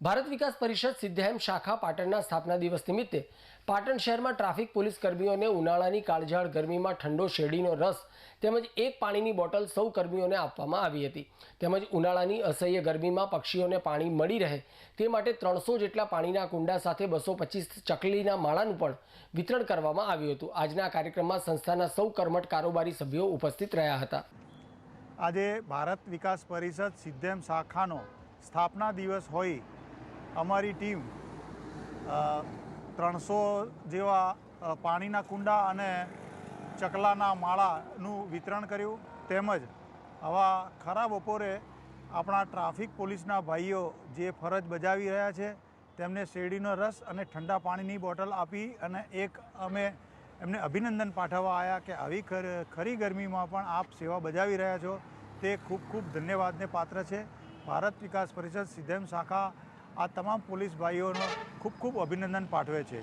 ભારત વિકાસ પરિષદ સિદ્ધાયમ શાખા પાટણના સ્થાપના દિવસ નિમિત્તે પાટણ શહેરમાં ટ્રાફિક પોલીસ કર્મીઓને ઉનાળાની કાળઝાળ ગરમીમાં ઠંડો શેરડીનો રસ તેમજ એક પાણીની બોટલ સૌ કર્મીઓને આપવામાં આવી હતી. તેમજ ઉનાળાની અસહ્ય ગરમીમાં પક્ષીઓને પાણી મળી રહે તે માટે ત્રણસો જેટલા પાણીના કુંડા સાથે બસો પચીસ ચકલીના માળાનું પણ વિતરણ કરવામાં આવ્યું હતું. આજના કાર્યક્રમમાં સંસ્થાના સૌ કર્મઠ કારોબારી સભ્યો ઉપસ્થિત રહ્યા હતા. આજે ભારત વિકાસ પરિષદ સિદ્ધેમ શાખાનો સ્થાપના દિવસ હોય અમારી ટીમ ત્રણસો જેવા પાણીના કુંડા અને ચકલાના માળાનું વિતરણ કર્યું. તેમજ આવા ખરા બપોરે આપણા ટ્રાફિક પોલીસના ભાઈઓ જે ફરજ બજાવી રહ્યા છે, તેમને શેરડીનો રસ અને ઠંડા પાણીની બોટલ આપી અને એક અમે એમને અભિનંદન પાઠવવા આવ્યા કે આવી ખરી ગરમીમાં પણ આપ સેવા બજાવી રહ્યા છો. તે ખૂબ ખૂબ ધન્યવાદને પાત્ર છે. ભારત વિકાસ પરિષદ સિદ્ધેમ શાખા આ તમામ પોલીસ ભાઈઓનો ખૂબ ખૂબ અભિનંદન પાઠવે છે.